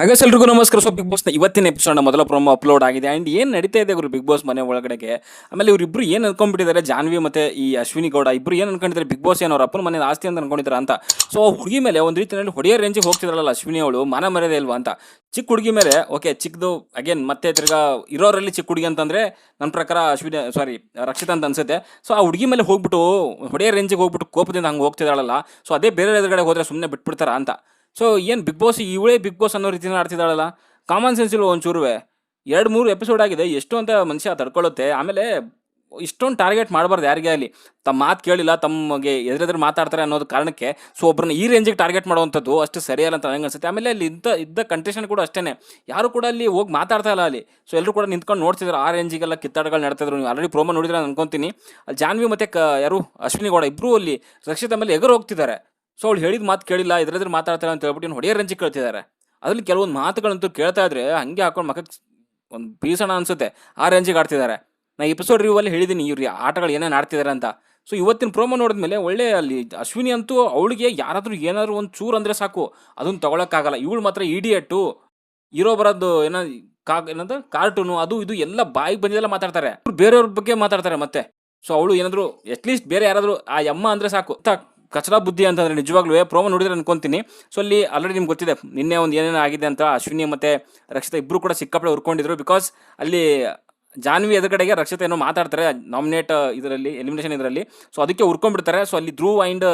ಹಾಗೆ ಎಲ್ರಿಗೂ ನಮಸ್ಕಾರ. ಸೊ ಬಿಗ್ ಬಾಸ್ನ ಇವತ್ತಿನ ಎಪಿಸೋಡ್ ಮೊದಲ ಪ್ರೊಮೋ ಅಪ್ಲೋಡ್ ಆಗಿದೆ. ಆ್ಯಂಡ್ ಏನು ನಡೀತಾ ಇದೆ ಗುರು ಬಿಗ್ ಬಾಸ್ ಮನೆ ಒಳಗಡೆಗೆ? ಆಮೇಲೆ ಇವರಿಬ್ರು ಏನು ಅನ್ಕೊಂಡ್ಬಿಟ್ಟಿದ್ದಾರೆ? ಜಾನ್ವಿ ಮತ್ತೆ ಈ ಅಶ್ವಿನಿ ಗೌಡ ಇಬ್ಬರು ಏನು ಅನ್ಕೊಂಡಿದ್ದಾರೆ? ಬಿಗ್ ಬಾಸ್ ಏನೋ ಅಪ್ಪನ ಮನೆ ಆಸ್ತಿ ಅಂತ ಅನ್ಕೊಂಡಿದ್ದಾರೆ ಅಂತ. ಸೊ ಹುಡುಗಿ ಮೇಲೆ ಒಂದು ರೀತಿಯಲ್ಲಿ ಹೊಡೆಯೋ ರೇಂಜಿಗೆ ಹೋಗ್ತಿದ್ರಲ್ಲ ಅಶ್ವಿನಿ ಅವಳು. ಮನ ಮರ್ಯಾದೆ ಇಲ್ವಾ ಅಂತ. ಚಿಕ್ಕ ಹುಡುಗಿ ಮೇಲೆ ಓಕೆ ಚಿಕ್ಕದು ಅಗೇನ್ ಮತ್ತೆ ತಿರ್ಗಾ ಇರೋರಲ್ಲಿ ಚಿಕ್ಕ ಹುಡುಗಿ ಅಂತಂದರೆ ನನ್ನ ಪ್ರಕಾರ ಅಶ್ವಿನಿ ಸಾರಿ ರಕ್ಷಿತ ಅಂತ ಅನ್ಸುತ್ತೆ. ಸೊ ಆ ಹುಡುಗಿ ಮೇಲೆ ಹೋಗ್ಬಿಟ್ಟು ಹೊಡೆಯೋ ರೇಂಜಿಗೆ ಹೋಗ್ಬಿಟ್ಟು ಕೋಪದಿಂದ ಹಂಗೆ ಹೋಗ್ತಿದ್ದಾಳಲ್ಲ. ಸೊ ಅದೇ ಬೇರೆ ಎದುರುಗಡೆ ಹೋದ್ರೆ ಸುಮ್ಮನೆ ಬಿಟ್ಬಿಡ್ತಾರ ಅಂತ. ಸೊ ಏನು ಬಿಗ್ ಬಾಸ್ ಇವಳೇ ಬಿಗ್ ಬಾಸ್ ಅನ್ನೋ ರೀತಿನ ಆಡ್ತಿದ್ದಾಳಲ್ಲ? ಕಾಮನ್ ಸೆನ್ಸ್ ಇಲ್ವ ಒಂಚೂರುವೆ. ಎರಡು ಮೂರು ಎಪಿಸೋಡ್ ಆಗಿದೆ, ಎಷ್ಟು ಅಂತ ಮನುಷ್ಯ ತಡ್ಕೊಳ್ಳುತ್ತೆ ಆಮೇಲೆ ಇಷ್ಟೊಂದು ಟಾರ್ಗೆಟ್ ಮಾಡಬಾರ್ದು ಯಾರಿಗೇ ಅಲ್ಲಿ ತಮ್ಮ ಮಾತು ಕೇಳಿಲ್ಲ, ತಮಗೆ ಎದುರೆದ್ರೆ ಮಾತಾಡ್ತಾರೆ ಅನ್ನೋದು ಕಾರಣಕ್ಕೆ ಸೊ ಒಬ್ಬರನ್ನ ಈ ರೇಂಜಿಗೆ ಟಾರ್ಗೆಟ್ ಮಾಡುವಂಥದ್ದು ಅಷ್ಟು ಸರಿಯಲ್ಲ ಅಂತ ನನಗೆ ಅನ್ಸುತ್ತೆ. ಆಮೇಲೆ ಅಲ್ಲಿ ಇಂಥ, ಇದ್ದ ಕಂಟೆಷನ್ ಕೂಡ ಅಷ್ಟೇ ಯಾರು ಕೂಡ ಅಲ್ಲಿ ಹೋಗಿ ಮಾತಾಡ್ತಾ ಇಲ್ಲ ಅಲ್ಲಿ. ಸೊ ಎಲ್ಲರೂ ಕೂಡ ನಿಂತ್ಕೊಂಡು ನೋಡ್ತಿದ್ರು, ಆ ರೇಂಜಿಗೆಲ್ಲ ಕಿತ್ತಾಟಗಳು ನಡೆತಿದ್ರು. ನೀವು ಆಲ್ರೆಡಿ ಪ್ರೋಮೋ ನೋಡಿದ್ರೆ ನಾನು ಅನ್ಕೊಂತೀನಿ. ಅಲ್ಲಿ ಜಾನ್ವಿ ಮತ್ತು ಕ, ಯಾರು, ಅಶ್ವಿನಿ ಗೌಡ ಇಬ್ಬರು ಅಲ್ಲಿ ರಕ್ಷಿತ ಮೇಲೆ ಎಗರು ಹೋಗ್ತಿದ್ದಾರೆ. ಸೊ ಅವ್ಳು ಹೇಳಿದ ಮಾತು ಕೇಳಿಲ್ಲ ಇದ್ರದ್ರ ಮಾತಾಡ್ತಾರೆ ಅಂತ ಹೇಳ್ಬಿಟ್ಟು ಹೊಡೆಯ ರಂಜಿ ಕೇಳ್ತಿದ್ದಾರೆ ಅದ್ರಲ್ಲಿ ಕೆಲವೊಂದು ಮಾತುಗಳಂತೂ ಕೇಳ್ತಾ ಇದ್ರೆ ಹಂಗೆ ಹಾಕೊಂಡು ಮಕ್ಕಕ್ಕೆ ಒಂದು ಬೀಸೋಣ ಅನ್ಸುತ್ತೆ, ಆ ರೇಂಜಿಗೆ ಆಡ್ತಿದ್ದಾರೆ ನಾ ಎಪಿಸೋಡ್ ರಿವ್ಯೂ ಅಲ್ಲಿ ಹೇಳಿದ್ದೀನಿ ಇವ್ರು ಆಟಗಳು ಏನೇನು ಆಡ್ತಿದ್ದಾರೆ ಅಂತ. ಸೊ ಇವತ್ತಿನ ಪ್ರೋಮೋ ನೋಡಿದ್ಮೇಲೆ ಒಳ್ಳೆ ಅಲ್ಲಿ ಅಶ್ವಿನಿ ಅಂತೂ ಅವಳಿಗೆ ಯಾರಾದರೂ ಏನಾದರೂ ಒಂದು ಚೂರು ಅಂದರೆ ಸಾಕು ಅದನ್ನು ತೊಗೊಳಕ್ಕಾಗಲ್ಲ. ಇವಳು ಮಾತ್ರ ಇಡಿಯಟ್ಟು ಇರೋ ಬರೋದು ಏನೋ ಕಾ ಏನಂದ್ರೆ ಕಾರ್ಟೂನು ಅದು ಇದು ಎಲ್ಲ ಬಾಯಿಗೆ ಬಂದಿದ್ದೆಲ್ಲ ಮಾತಾಡ್ತಾರೆ. ಇವ್ರು ಬೇರೆಯವ್ರ ಬಗ್ಗೆ ಮಾತಾಡ್ತಾರೆ ಮತ್ತೆ. ಸೊ ಅವಳು ಏನಾದರೂ ಅಟ್ಲೀಸ್ಟ್ ಬೇರೆ ಯಾರಾದರೂ, ಆ ಯಮ್ಮ ಅಂದರೆ ಸಾಕು. ತ ಕಚರಾ ಬುದ್ಧಿ ಅಂತಂದ್ರೆ ನಿಜವಾಗ್ಲೂ ಪ್ರೋಮೋ ನೋಡಿದ್ರೆ ಅನ್ಕೊಂತೀನಿ. ಸೊ ಅಲ್ಲಿ ಆಲ್ರೆಡಿ ನಿಮ್ಗೆ ಗೊತ್ತಿದೆ. ನಿನ್ನೆ ಒಂದು ಏನೇನು ಆಗಿದೆ ಅಂತ ಅಶ್ವಿನಿ ಮತ್ತು ರಕ್ಷಿತಾ ಇಬ್ಬರು ಕೂಡ ಸಿಕ್ಕಾಪಡೆ ಹುರ್ಕೊಂಡಿದ್ರು ಬಿಕಾಸ್ ಅಲ್ಲಿ ಜಾನ್ವಿ ಎದುರುಗಡೆಗೆ ರಕ್ಷಿತ ಏನೋ ಮಾತಾಡ್ತಾರೆ ನಾಮಿನೇಟ್ ಇದರಲ್ಲಿ ಎಲಿಮಿನೇಷನ್ ಇದರಲ್ಲಿ. ಸೊ ಅದಕ್ಕೆ ಹುರ್ಕೊಂಡ್ಬಿಡ್ತಾರೆ ಸೊ ಅಲ್ಲಿ ಧ್ರುವ್ ಆ್ಯಂಡ್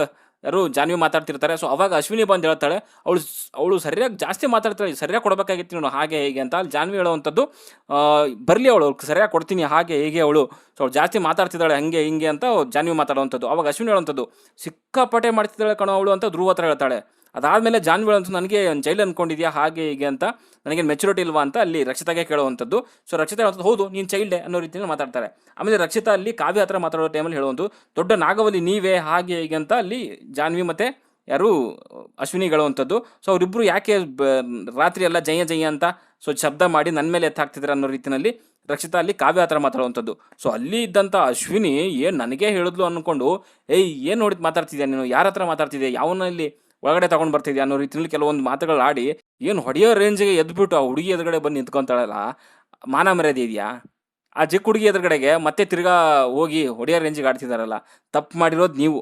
ಯಾರು ಜಾನ್ವಿ ಮಾತಾಡ್ತಿರ್ತಾರೆ. ಸೊ ಅವಾಗ ಅಶ್ವಿನಿ ಬಂದು ಹೇಳ್ತಾಳೆ, ಅವಳು ಅವಳು ಸರಿಯಾಗಿ ಜಾಸ್ತಿ ಮಾತಾಡ್ತಾಳೆ, ಸರಿಯಾಗಿ ಕೊಡಬೇಕಾಗಿತ್ತು ನೀನು, ಹಾಗೆ ಹೇಗೆ ಅಂತ. ಅಲ್ಲಿ ಜಾನ್ವಿ ಹೇಳುವಂಥದ್ದು ಬರಲಿ ಅವಳು ಅವ್ಳು ಸರಿಯಾಗಿ ಕೊಡ್ತೀನಿ, ಹಾಗೆ ಹೇಗೆ ಅವಳು. ಸೊ ಅವಳು ಜಾಸ್ತಿ ಮಾತಾಡ್ತಿದ್ದಾಳೆ, ಹಂಗೆ, ಹಿಂಗೆ ಅಂತ ಜಾನ್ವಿ ಮಾತಾಡುವಂಥದ್ದು. ಅವಾಗ ಅಶ್ವಿನಿ ಹೇಳುವಂಥದ್ದು, ಸಿಕ್ಕಾಪಟ್ಟೆ ಮಾಡ್ತಿದ್ದಾಳೆ ಕಣೋ ಅವಳು ಅಂತ ಧ್ರುವ ಹತ್ರ ಹೇಳ್ತಾಳೆ. ಅದಾದಮೇಲೆ ಜಾನ್ವಿ ಅಂತ ನನಗೆ ಜೈಲ್ ಅಂದ್ಕೊಂಡಿದ್ಯಾ ಹಾಗೆ ಹೀಗೆ ಅಂತ ನನಗೆ ಮೆಚುರಿಟಿ ಇಲ್ವಾ ಅಂತ ಅಲ್ಲಿ ರಕ್ಷಿತಾಗೆ ಕೇಳುವಂಥದ್ದು. ಸೊ ರಕ್ಷಿತಾ ಹೇಳುವಂಥದ್ದು ಹೌದು, ನೀನು ಚೈಲ್ಡೆ ಅನ್ನೋ ರೀತಿಯಲ್ಲಿ ಮಾತಾಡ್ತಾರೆ. ಆಮೇಲೆ ರಕ್ಷಿತಾ ಅಲ್ಲಿ ಕಾವ್ಯ ಹತ್ರ ಮಾತಾಡೋ ಟೈಮಲ್ಲಿ ಹೇಳುವಂಥದ್ದು, ದೊಡ್ಡ ನಾಗವಲ್ಲಿ ನೀವೇ, ಹಾಗೆ ಹೀಗೆ ಅಂತ ಅಲ್ಲಿ ಜಾನ್ವಿ ಮತ್ತೆ ಯಾರು ಅಶ್ವಿನಿ ಹೇಳುವಂಥದ್ದು. ಸೊ ಅವರಿಬ್ಬರು ಯಾಕೆ ರಾತ್ರಿ ಎಲ್ಲ ಜಯ ಜಯ ಅಂತ ಸೊ ಶಬ್ದ ಮಾಡಿ ನನ್ನ ಮೇಲೆ ಎತ್ತಾಕ್ತಿದ್ದಾರೆ ಅನ್ನೋ ರೀತಿಯಲ್ಲಿ ರಕ್ಷಿತಾ ಅಲ್ಲಿ ಕಾವ್ಯ ಹತ್ರ ಮಾತಾಡುವಂಥದ್ದು. ಸೊ ಅಲ್ಲಿ ಇದ್ದಂಥ ಅಶ್ವಿನಿ ಏನು ನನಗೆ ಹೇಳಿದ್ಲು ಅಂದ್ಕೊಂಡು ಏಯ್, ಏನು ನೋಡಿದ್ ಮಾತಾಡ್ತಿದ್ಯಾ ನೀನು? ಯಾರ ಹತ್ರ ಮಾತಾಡ್ತಿದ್ಯಾ? ಯಾವನಲ್ಲಿ ಒಳಗಡೆ ತಗೊಂಡು ಬರ್ತಿದ್ಯಾ ಅನ್ನೋ ರೀತಿಯಲ್ಲಿ ಕೆಲವೊಂದು ಮಾತುಗಳು ಆಡಿ, ಏನು ಹೊಡೆಯೋ ರೇಂಜ್ಗೆ ಎದ್ಬಿಟ್ಟು ಆ ಹುಡುಗಿ ಎದುರುಗಡೆ ಬಂದು ನಿಂತ್ಕೊಂತಾಳಲ್ಲ, ಮಾನ ಮರ್ಯಾದೆ ಇದೆಯಾ? ಆ ಚಿಕ್ಕ ಹುಡುಗಿ ಎದುರುಗಡೆಗೆ ಮತ್ತೆ ತಿರ್ಗಾ ಹೋಗಿ ಹೊಡೆಯೋ ರೇಂಜಿಗೆ ಆಡ್ತಿದಾರಲ್ಲ, ತಪ್ಪು ಮಾಡಿರೋದು ನೀವು.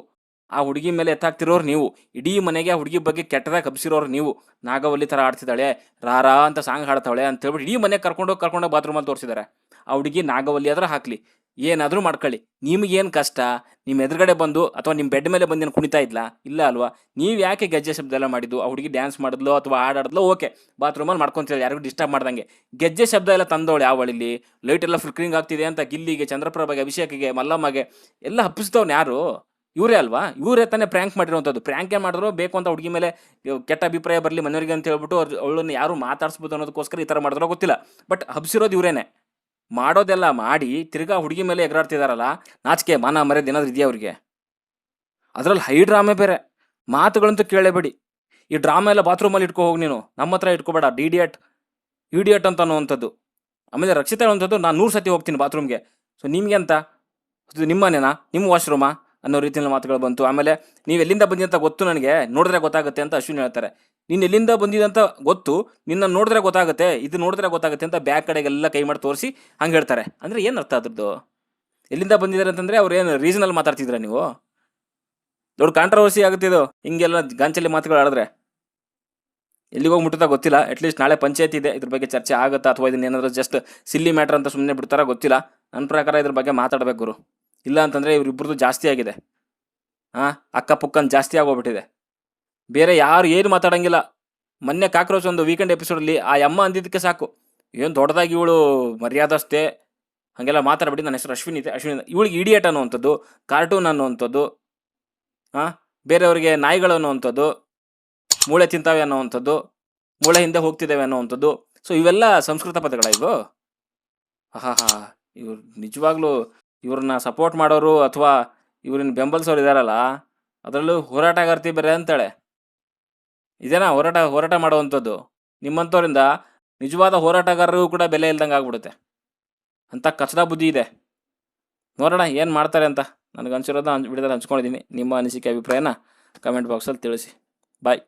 ಆ ಹುಡುಗಿ ಮೇಲೆ ಎತ್ತಾಕ್ತಿರೋರು ನೀವು. ಇಡೀ ಮನೆಗೆ ಆ ಹುಡುಗಿ ಬಗ್ಗೆ ಕೆಟ್ಟದಾಗ ಕಬ್ಸಿರೋರು ನೀವು. ನಾಗವಲ್ಲಿ ಥರ ಆಡ್ತಿದ್ದಾಳೆ ರಾರಾ ಅಂತ ಸಾಂಗ್ ಹಾಡ್ತಾಳೆ ಅಂತ ಹೇಳ್ಬಿಟ್ಟು ಇಡೀ ಮನೆಗೆ ಕರ್ಕೊಂಡೋಗಿ ಕರ್ಕೊಂಡೋಗಿ ಬಾತ್ರೂಮಲ್ಲಿ ತೋರಿಸಿದ್ದಾರೆ ಆ ಹುಡುಗಿ ನಾಗವಲ್ಲಿ ಆದ್ರೆ ಹಾಕ್ಲಿ. ಏನಾದರೂ ಮಾಡ್ಕೊಳ್ಳಿ. ನಿಮಗೇನು ಕಷ್ಟ? ನಿಮ್ಮ ಎದುರುಗಡೆ ಬಂದು ಅಥವಾ ನಿಮ್ಮ ಬೆಡ್ ಮೇಲೆ ಬಂದು ಏನು ಕುಣಿತಾ ಇದ್ಲಾ? ಇಲ್ಲ ಅಲ್ವಾ? ನೀವು ಯಾಕೆ ಗೆಜ್ಜೆ ಶಬ್ದ ಎಲ್ಲ ಮಾಡಿದ್ದು? ಆ ಹುಡುಗಿ ಡ್ಯಾನ್ಸ್ ಮಾಡಿದ್ಲೋ ಅಥವಾ ಹಾಡಾಡಿದ್ಲೋ ಓಕೆ ಬಾತ್ರೂಮಲ್ಲಿ ಮಾಡ್ಕೊಂತಿಲ್ಲ ಯಾರಿಗೂ ಡಿಸ್ಟರ್ಬ್ ಮಾಡ್ದಂಗೆ. ಗೆಜ್ಜೆ ಶಬ್ದ ಎಲ್ಲ ತಂದವಳು ಯಾವಳಿಲ್ಲಿ ಲೈಟ್ ಎಲ್ಲ ಫ್ಲಿಕ್ರಿಂಗ್ ಆಗ್ತಿದೆ ಅಂತ ಗಿಲ್ಲಿಗೆ, ಚಂದ್ರಪ್ರಭಾಗೆ, ಅಭಿಷೇಕಿಗೆ, ಮಲ್ಲಮ್ಮಗೆ ಎಲ್ಲ ಹಬ್ಬಿಸ್ತವ್ನು ಯಾರು? ಇವರೇ ಅಲ್ವಾ? ಇವರೇ ತಾನೇ ಪ್ರ್ಯಾಂಕ್ ಮಾಡಿರುವಂಥದ್ದು ಪ್ರ್ಯಾಂಕ್ ಏನು ಮಾಡಿದ್ರು? ಬೇಕು ಅಂತ ಹುಡುಗಿ ಮೇಲೆ ಕೆಟ್ಟ ಅಭಿಪ್ರಾಯ ಬರಲಿ ಮನೆಯವರಿಗೆ ಅಂತ ಹೇಳ್ಬಿಟ್ಟು ಅವ್ರು ಅವಳನ್ನ ಯಾರು ಮಾತಾಡಿಸ್ಬೋದು ಅನ್ನೋದಕ್ಕೋಸ್ಕರ ಈ ಥರ ಮಾಡಿದ್ರೋ ಗೊತ್ತಿಲ್ಲ. ಬಟ್ ಹಬ್ಸಿರೋದು ಇವರೇನೆ. ಮಾಡೋದೆಲ್ಲ ಮಾಡಿ ತಿರ್ಗಾ ಹುಡುಗಿ ಮೇಲೆ ಎಗರಾಡ್ತಿದಾರಲ್ಲ, ನಾಚಿಕೆ, ಮಾನ, ಮರ್ಯಾದೆ ಏನಾದ್ರು ಇದೆಯಾ ಅವ್ರಿಗೆ? ಅದರಲ್ಲಿ ಹೈ ಡ್ರಾಮೆ ಬೇರೆ. ಮಾತುಗಳಂತೂ ಕೇಳೇಬೇಡಿ. ಈ ಡ್ರಾಮಾ ಎಲ್ಲ ಬಾತ್ರೂಮಲ್ಲಿ ಇಟ್ಕೊ ಹೋಗಿ ನೀನು. ನಮ್ಮ ಹತ್ರ ಇಟ್ಕೋಬೇಡ ಡಿಡಿಯಟ್ ಇಡಿಯಟ್ ಅಂತ ಅನ್ನುವಂಥದ್ದು. ಆಮೇಲೆ ರಕ್ಷಿತ ಹೇಳುವಂಥದ್ದು ನಾನು ನೂರು ಸತಿ ಹೋಗ್ತೀನಿ ಬಾತ್ರೂಮ್ಗೆ ಸೊ ನಿಮಗೆ ಅಂತ ನಿಮ್ಮನೇನಾ? ನಿಮ್ಮ ವಾಶ್ರೂಮಾ ಅನ್ನೋ ರೀತಿಯಲ್ಲಿ ಮಾತುಗಳು ಬಂತು. ಆಮೇಲೆ ನೀವು ಎಲ್ಲಿಂದ ಬಂದಿ ಅಂತ ಗೊತ್ತು ನನಗೆ. ನೋಡಿದ್ರೆ ಗೊತ್ತಾಗುತ್ತೆ ಅಂತ ಅಶ್ವಿನ್ ಹೇಳ್ತಾರೆ. ನೀನು ಎಲ್ಲಿಂದ ಬಂದಿದೆ ಅಂತ ಗೊತ್ತು, ನಿನ್ನ ನೋಡಿದ್ರೆ ಗೊತ್ತಾಗುತ್ತೆ, ಇದು ನೋಡಿದ್ರೆ ಗೊತ್ತಾಗುತ್ತೆ ಅಂತ ಬ್ಯಾಗ್ ಕಡೆಗೆಲ್ಲ ಕೈ ಮಾಡಿ ತೋರಿಸಿ ಹಂಗೆ ಹೇಳ್ತಾರೆ. ಅಂದರೆ ಏನು ಅರ್ಥ ಅದ್ರದ್ದು? ಎಲ್ಲಿಂದ ಬಂದಿದ್ದಾರೆ ಅಂತಂದರೆ ಅವ್ರು ಏನು ರೀಸನಲ್ಲಿ ಮಾತಾಡ್ತಿದ್ರ ನೀವು? ದೊಡ್ಡ ಕಾಂಟ್ರವರ್ಸಿ ಆಗುತ್ತೆ ಇದು. ಹಿಂಗೆಲ್ಲ ಗಾಂಚಲ್ಲಿ ಮಾತುಗಳು ಆಡಿದ್ರೆ. ಎಲ್ಲಿಗೆ ಹೋಗಿ ಮುಟ್ಟುತ್ತಾ ಗೊತ್ತಿಲ್ಲ. ಅಟ್ಲೀಸ್ಟ್ ನಾಳೆ ಪಂಚಾಯತ್ ಇದೆ, ಇದ್ರ ಬಗ್ಗೆ ಚರ್ಚೆ ಆಗುತ್ತಾ ಅಥವಾ ಇದನ್ನ ಏನಾದರೂ ಜಸ್ಟ್ ಸಿಲ್ಲಿ ಮ್ಯಾಟ್ರ್ ಅಂತ ಸುಮ್ಮನೆ ಬಿಡ್ತಾರ ಗೊತ್ತಿಲ್ಲ. ನನ್ನ ಪ್ರಕಾರ ಇದ್ರ ಬಗ್ಗೆ ಮಾತಾಡಬೇಕು ಗುರು. ಇಲ್ಲ ಅಂತಂದರೆ ಇವರಿಬ್ಬರದು ಜಾಸ್ತಿ ಆಗಿದೆ. ಹಾಂ ಅಕ್ಕಪಕ್ಕನ ಜಾಸ್ತಿ ಆಗೋಗ್ಬಿಟ್ಟಿದೆ. ಬೇರೆ ಯಾರು ಏನು ಮಾತಾಡಂಗಿಲ್ಲ. ಮೊನ್ನೆ ಕಾಕ್ರೋಚ್ ಒಂದು ವೀಕೆಂಡ್ ಎಪಿಸೋಡಲ್ಲಿ ಆ ಅಮ್ಮ ಅಂದಿದ್ದಕ್ಕೆ ಸಾಕು. ಏನು ದೊಡ್ಡದಾಗಿ ಇವಳು ಮರ್ಯಾದಷ್ಟೇ ಹಾಗೆಲ್ಲ ಮಾತಾಡ್ಬಿಟ್ಟು ನನ್ನ ಹೆಸರು ಅಶ್ವಿನಿ ಇದೆ. ಅಶ್ವಿನಿ ಇವಳಿಗೆ ಇಡಿಯಟ್ ಅನ್ನುವಂಥದ್ದು ಕಾರ್ಟೂನ್ ಅನ್ನುವಂಥದ್ದು ಹಾಂ ಬೇರೆಯವರಿಗೆ ನಾಯಿಗಳು ಅನ್ನುವಂಥದ್ದು, ಮೂಳೆ ತಿಂತಾವೆ ಅನ್ನೋವಂಥದ್ದು, ಮೂಳೆ ಹಿಂದೆ ಹೋಗ್ತಿದ್ದಾವೆ ಅನ್ನೋವಂಥದ್ದು. ಸೊ ಇವೆಲ್ಲ ಸಂಸ್ಕೃತ ಪದಗಳ ಇವು? ಹಾ ಹಾ ಇವ್ರು ನಿಜವಾಗ್ಲೂ ಇವ್ರನ್ನ ಸಪೋರ್ಟ್ ಮಾಡೋರು ಅಥವಾ ಇವ್ರನ್ನ ಬೆಂಬಲಿಸೋರು ಇದಾರಲ್ಲ, ಅದರಲ್ಲೂ ಹೋರಾಟಗಾರ್ತಿ ಬೇರೆ ಅಂತಾಳೆ. ಇದೇನಾ ಹೋರಾಟ ಹೋರಾಟ ಮಾಡುವಂಥದ್ದು? ನಿಮ್ಮಂಥವರಿಂದ ನಿಜವಾದ ಹೋರಾಟಗಾರರಿಗೂ ಕೂಡ ಬೆಲೆ ಇಲ್ದಂಗೆ ಆಗ್ಬಿಡುತ್ತೆ. ಅಂತ ಕಚಡ ಬುದ್ಧಿ ಇದೆ. ನೋಡೋಣ ಏನು ಮಾಡ್ತಾರೆ ಅಂತ. ನನಗೆ ಅನ್ಸಿರೋದನ್ನ ಹಂಚ್ ಬಿಡಿದ್ರೆ ಹಂಚ್ಕೊಂಡಿದ್ದೀನಿ. ನಿಮ್ಮ ಅನಿಸಿಕೆ, ಅಭಿಪ್ರಾಯನ ಕಮೆಂಟ್ ಬಾಕ್ಸಲ್ಲಿ ತಿಳಿಸಿ. ಬಾಯ್